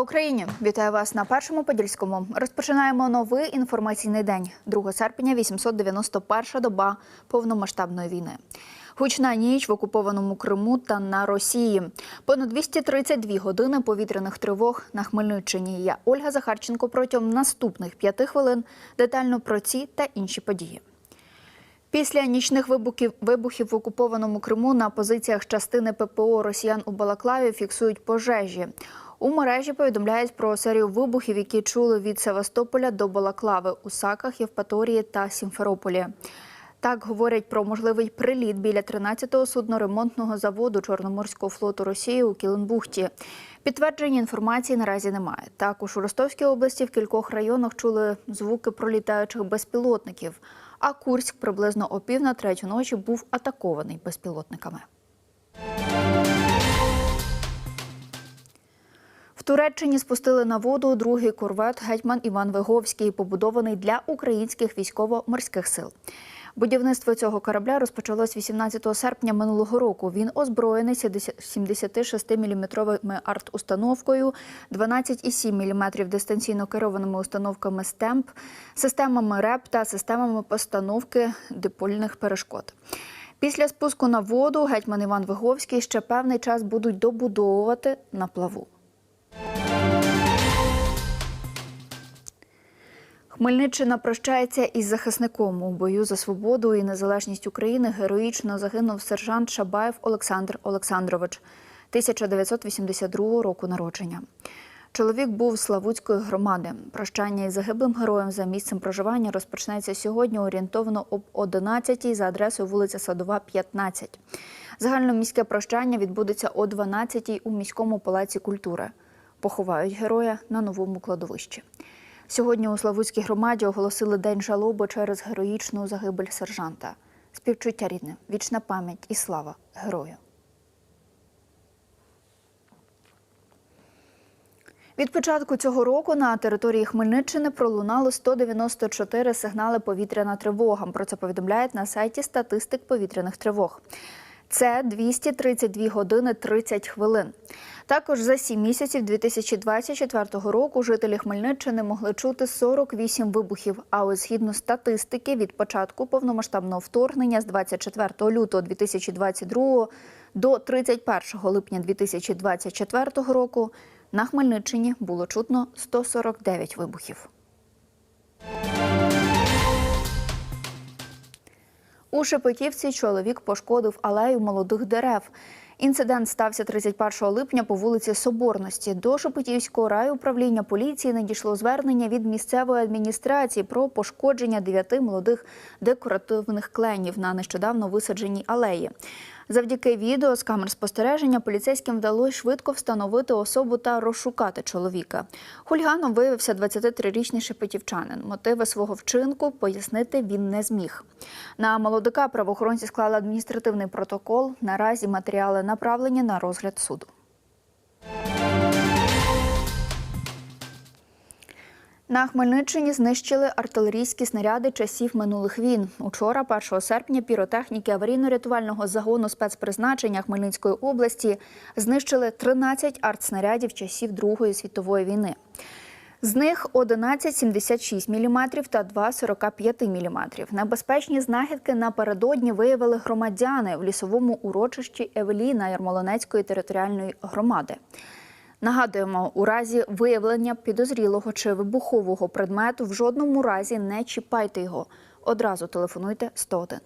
Україні! Вітаю вас на першому подільському. Розпочинаємо новий інформаційний день. 2 серпня, 891 доба повномасштабної війни. Гучна ніч в окупованому Криму та на Росії. Понад 232 години повітряних тривог на Хмельниччині. Я Ольга Захарченко протягом наступних п'яти хвилин детально про ці та інші події. Після нічних вибухів вибухів в окупованому Криму на позиціях частини ППО Росіян у Балаклаві фіксують пожежі. У мережі повідомляють про серію вибухів, які чули від Севастополя до Балаклави у Саках, Євпаторії та Сімферополі. Так говорять про можливий приліт біля 13-го судноремонтного заводу Чорноморського флоту Росії у Кіленбухті. Підтвердження інформації наразі немає. Також у Ростовській області в кількох районах чули звуки пролітаючих безпілотників. А Курськ приблизно о пів на третю ночі був атакований безпілотниками. В Туреччині спустили на воду другий корвет гетьман Іван Виговський, побудований для українських військово-морських сил. Будівництво цього корабля розпочалось 18 серпня минулого року. Він озброєний 76-мм арт-установкою, 12,7 мм дистанційно керованими установками «Стемп», системами РЕП та системами постановки дипольних перешкод. Після спуску на воду гетьман Іван Виговський ще певний час будуть добудовувати на плаву. Хмельниччина прощається із захисником у бою за свободу і незалежність України. Героїчно загинув сержант Шабаєв Олександр Олександрович, 1982 року народження. Чоловік був Славутської громади. Прощання із загиблим героєм за місцем проживання розпочнеться сьогодні орієнтовно об 11 за адресою вулиця Садова, 15. Загальноміське прощання відбудеться о 12 у міському палаці культури. Поховають героя на новому кладовищі. Сьогодні у Славутській громаді оголосили день жалоби через героїчну загибель сержанта. Співчуття рідне, вічна пам'ять і слава герою. Від початку цього року на території Хмельниччини пролунало 194 сигнали повітряна тривога. Про це повідомляють на сайті статистик повітряних тривог. Це 232 години 30 хвилин. Також за 7 місяців 2024 року жителі Хмельниччини могли чути 48 вибухів. А ось згідно статистики, від початку повномасштабного вторгнення з 24 лютого 2022 до 31 липня 2024 року на Хмельниччині було чутно 149 вибухів. У Шепетівці чоловік пошкодив алею молодих дерев. Інцидент стався 31 липня по вулиці Соборності. До Шепетівського райуправління поліції надійшло звернення від місцевої адміністрації про пошкодження дев'яти молодих декоративних кленів на нещодавно висадженій алеї. Завдяки відео з камер спостереження поліцейським вдалося швидко встановити особу та розшукати чоловіка. Хульганом виявився 23-річний шепетівчанин. Мотиви свого вчинку пояснити він не зміг. На молодика правоохоронці склали адміністративний протокол. Наразі матеріали направлені на розгляд суду. На Хмельниччині знищили артилерійські снаряди часів минулих війн. Учора, 1 серпня, піротехніки аварійно-рятувального загону спецпризначення Хмельницької області знищили 13 артснарядів часів Другої світової війни. З них 11,76 мм та 2,45 мм. Небезпечні знахідки напередодні виявили громадяни в лісовому урочищі Евеліна Ярмолинецької територіальної громади. Нагадуємо, у разі виявлення підозрілого чи вибухового предмету в жодному разі не чіпайте його. Одразу телефонуйте 101.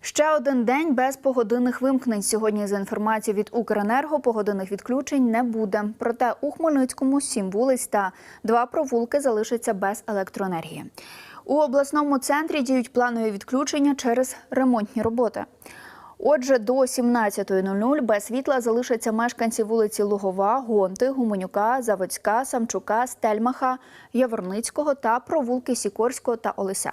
Ще один день без погодинних вимкнень. Сьогодні за інформацією від Укренерго погодинних відключень не буде. Проте у Хмельницькому сім вулиць та два провулки залишаться без електроенергії. У обласному центрі діють планові відключення через ремонтні роботи. Отже, до 17.00 без світла залишаться мешканці вулиці Лугова, Гонти, Гуменюка, Заводська, Самчука, Стельмаха, Яворницького та провулки Сікорського та Олеся.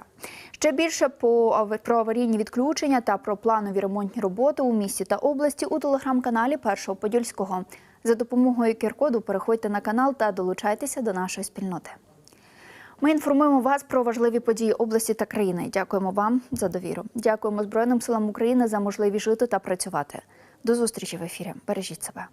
Ще більше по про аварійні відключення та про планові ремонтні роботи у місті та області у телеграм-каналі Першого Подільського. За допомогою QR-коду переходьте на канал та долучайтеся до нашої спільноти. Ми інформуємо вас про важливі події області та країни. Дякуємо вам за довіру. Дякуємо Збройним силам України за можливість жити та працювати. До зустрічі в ефірі. Бережіть себе.